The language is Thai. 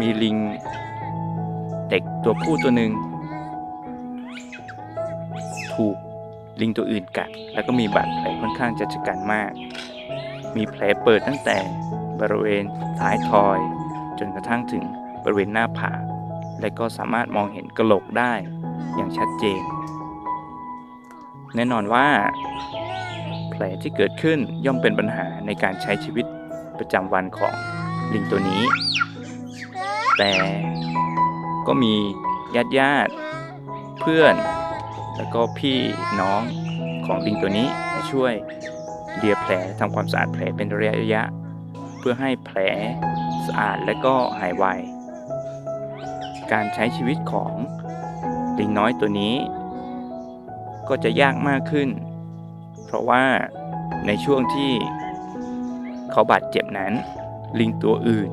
มีลิง เด็กตัวผู้ตัวหนึ่งถูกลิงตัวอื่นกัด แล้วก็มีบาดแผลค่อนข้างจะชะกันมาก มีแผลเปิดตั้งแต่บริเวณท้ายทอย จนกระทั่งถึงบริเวณหน้าผากและก็สามารถมองเห็นกระโหลกได้อย่างชัดเจน แน่นอนว่า แผลที่เกิดขึ้นย่อมเป็นปัญหาในการใช้ชีวิตประจำวันของลิงตัวนี้ แต่ก็มีญาติญาติเพื่อน แล้วก็พี่น้องของลิงตัวนี้มาช่วยเลียแผลทำความสะอาดแผลเป็นระยะระยะ เพื่อให้แผลสะอาดและก็หายไว การใช้ชีวิตของลิงน้อยตัวนี้ ก็จะยากมากขึ้น เพราะว่าในช่วงที่เขาบาดเจ็บนั้น ลิงตัวอื่น